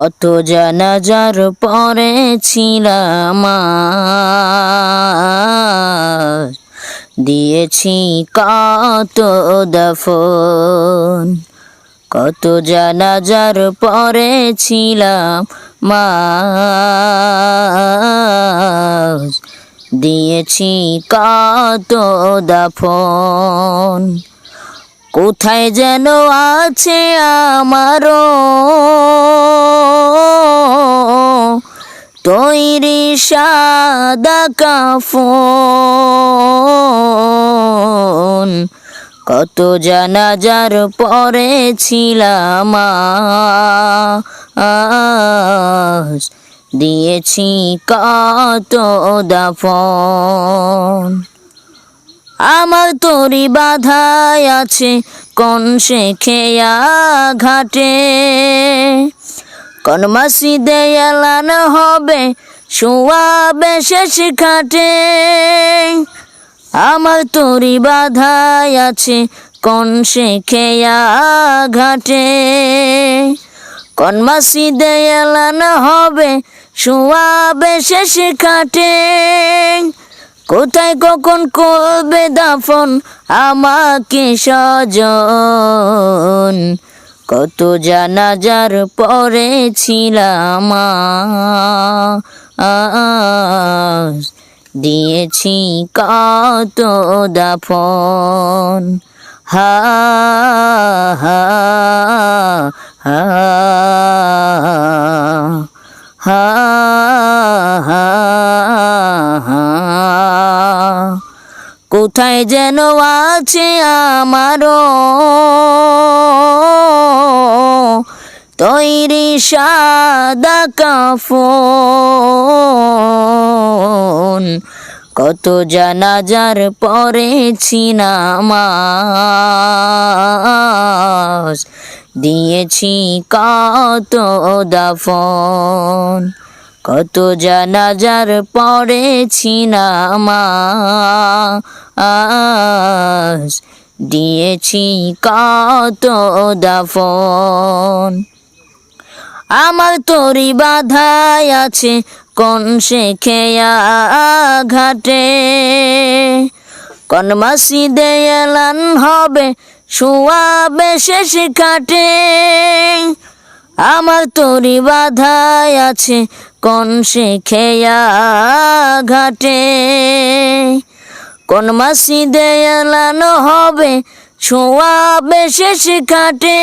কত জানাজার পরে ছিলাম দিয়েছি কত দফন, কত জানাজার পরে ছিলাম মা দিয়েছি কত দাফন, কোথায় যেন আছে আমারও। তৈরি সাদা কাফন। কত জানাজার পরে ছিলাম দিয়েছি কত দাফন। আমার তরি বাধায় আছে, কোন সে খেয়া ঘাটে কোন মাসিদে এলান হবে শুয়াবে শেষ খাটে আমার তরি বাধায় আছে, কোন খেয়া ঘাটে কোন মাসিদে এলান হবে শুয়াবে শেষ খাটে কোথায় কখন করবে দাফন, আমাকে সজন। কত জানাজার পরে ছিলাম দিয়েছি কত দাফন হা হা হা হা। কোথায় যেন আছে আমারও তৈরি সাদা কাফন। কত জানাজার পরেছি নামাজ। দিয়েছি কত দাফন। কত জানাজার পড়েছি নামাজ। দিয়েছি কত দাফন। আমার তরি বাধায় আছে, কোন সে খেয়া ঘাটে কোন মাসিদে এলান হবে, শুয়াবে শেষ খাটে? আমার তরি বাধায় আছে, কোন সে খেয়া ঘাটে কোন মাসিদে এলানো হবে ছোঁয়াবে শেষ খাটে?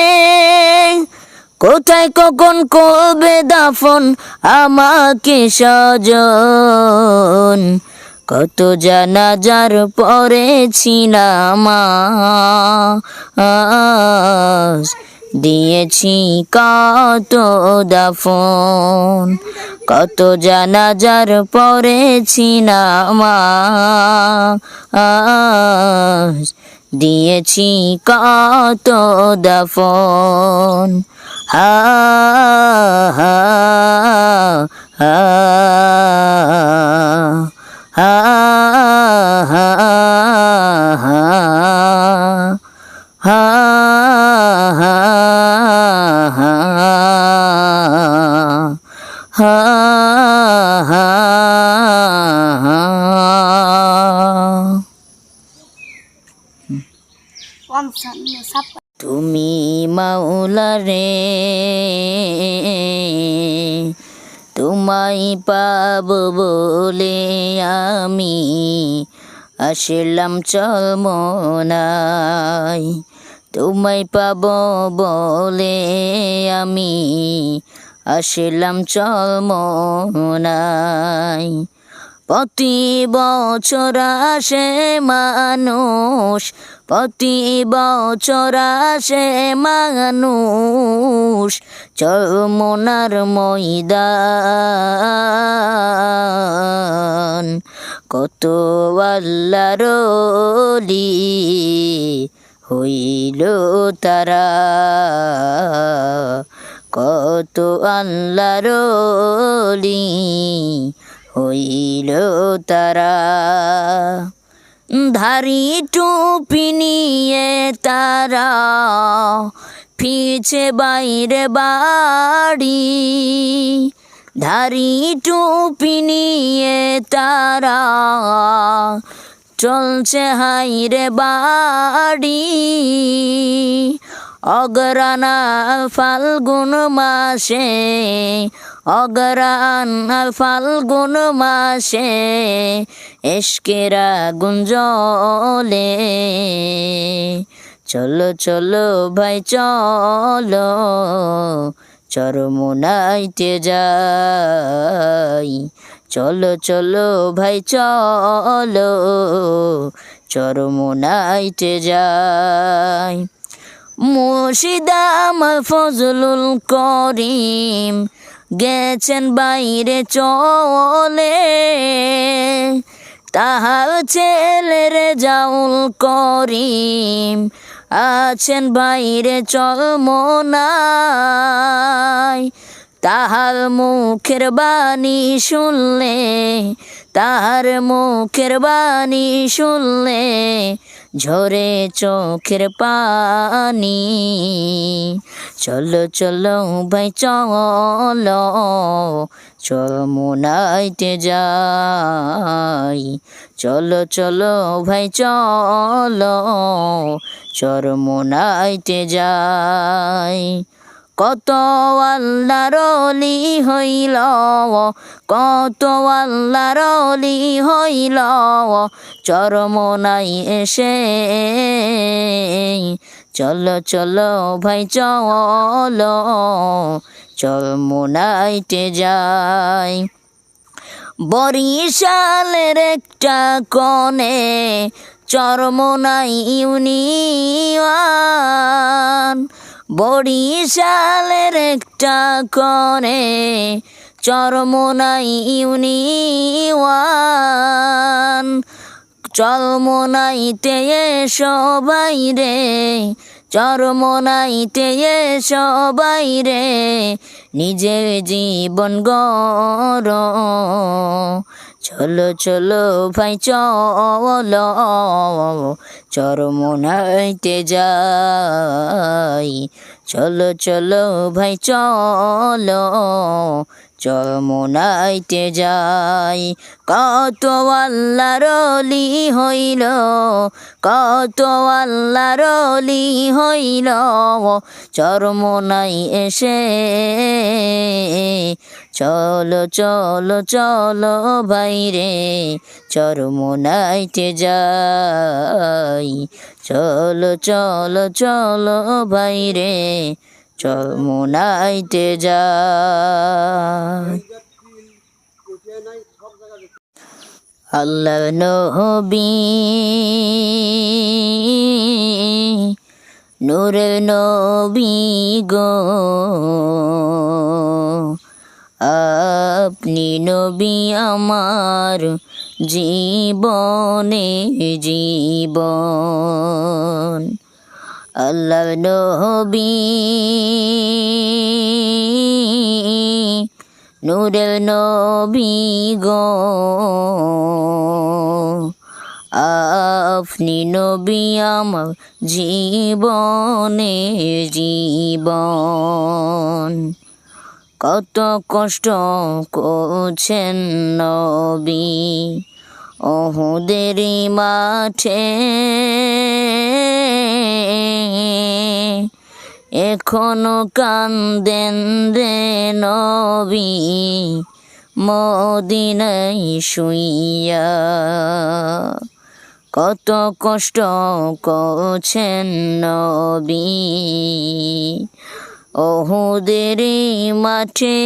কোথায় কখন কবে দাফন? আমাকে সজন কত জানাজার পরেছি নামাজ দিয়েছি কত দাফন। কত জানাজার পরেছি নামাজ দিয়েছি কত দাফন। Om Sam Sapa. তুমি মাওলারে তোমায় পাব বলে আমি আসলাম চল মনাই তোমায় পাব বলে আমি আসলাম চল মনাই প্রতি বছর আসে মানুষ প্রতি বছর আসে মানুষ চরমনার ময়দান। কত আল্লাহর হইল তারা। কত আল্লাহর হইল তারা। ধারি টুপি নিয়ে তারা ফিছে বাইরে বাড়ি। ধারি টুপি নিয়ে তারা চলছে হাইরে বাড়ি। অগরানা ফাল্গুন মাসে, অগরান ফাল্গুন মাসে এসকেরা গুঞ্জলে, চলো চলো ভাই, চলো, চরমোনাইতে যাই। চলো চলো ভাই, চলো, চরমোনাইতে যাই। মুর্শিদাম ফজলুল করিম, গেছেন বাইরে চলে। তাহার ছেলের জাউল করিম আছেন বাইরে চল মনাই তাহার মুখের বাণী শুনলে, তাহার মুখের বাণী শুনলে ঝরে চোখের পানি। চলো চলো ভাই, চলো। চল মোনাইতে যাই। চলো চলো ভাই, চলো। চর মোনাইতে যাই। কত আল্লাহর হইল, কত আল্লাহর অলি হইল চরমনাই এসে। চলো চলো ভাই, চলো। চল মোনাইতে যাই। বরিশালের একটা কনে চরমনাই ইউনিয়ন। বরিশালের একটা কনে চরমনাই ইউনিয়ন। চরমনাইতে সবাই রে চরমনাইতে সবাই রে নিজের জীবন গর চলো চলো ভাই, চলো, চরমনাইতে যাই। চলো চলো ভাই, চলো চরমনাইতে যাই। কত অলি হইল, কত অলি হইল, চরমনাই এসে। চলো চলো চলো ভাই রে চরমনাইতে যাই। চলো চলো চলো ভাই রে চরমনাইতে যাই আল্লাহ নূরের নবী গো। আপনি নবী আমার জীবনে জীবন। আল্লাহ নবী। নূরের নবী গো। আপনি নবী আমার জীবনে জীবন। কত কষ্ট করছেন নবী। ওহুদেরই মাঠে এখনও কান্দেন রে নবী মদিনাই শুইয়া। কত কষ্ট করছেন নবী ওহুদের মাঠে।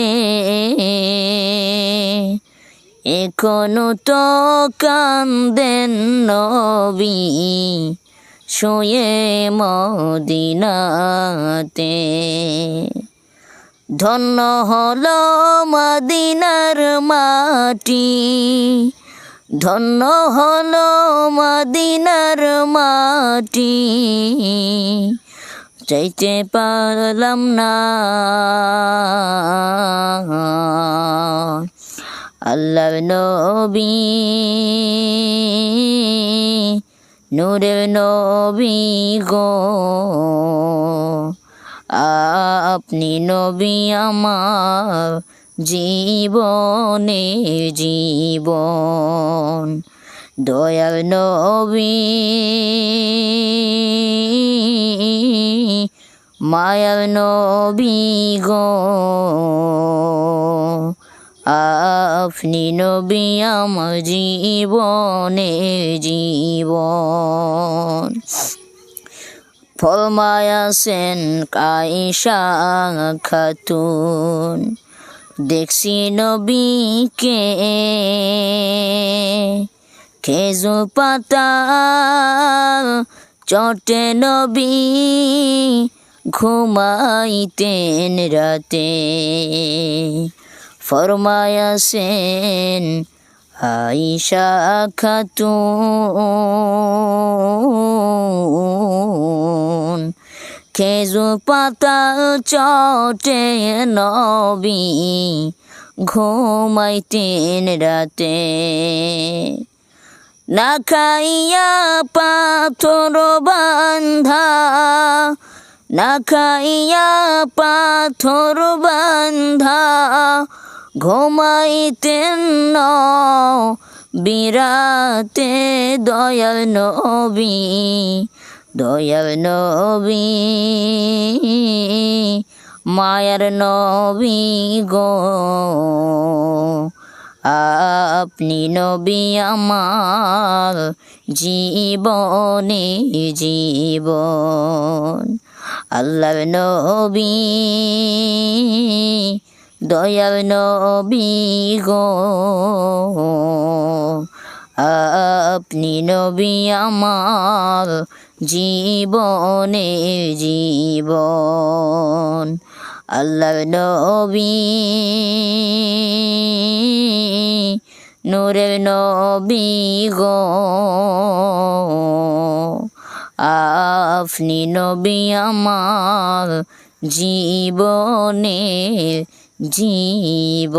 এখনও তো কান্দেন নবী শুয়ে মদিনাতে। ধন্য হলো মদিনার মাটি। ধন্য হলো মদিনার মাটি। চাইতে পারলাম না। আল্লাহ নবী। নূরের নবী গো। আপনি নবী আমার জীবনে জীবন। দয়াল নবী মায়ার নবী গো। আপনি নবী আমার জীবনে জীবন। ফলমায়াসেন কাইশা খাতুন। দেখছি নবীকে খেজু পাতা চটে নবী ঘুমাইতেন রাতে। ফরমায়াসেন আইসা খাতুন। খেজু পাতা চটে নবী ঘুমাইতেন রাতে। না খাইয়া পাথর বান্ধা না খাইয়া পাথর বান্ধা ঘুমাইতেন ন বিরাতে দয়াল নবী দয়াল নবী, মায়ার নবী গো। আপনি নবী আমার জীবনে জীবন আল্লাহ নবী। দয়াল নবী গো, আপনি নবী আমার জীবনে জীবন। আল্লাহ নবী, নূরের নবী গো, আপনি নবী আমার জীবনে জীবন।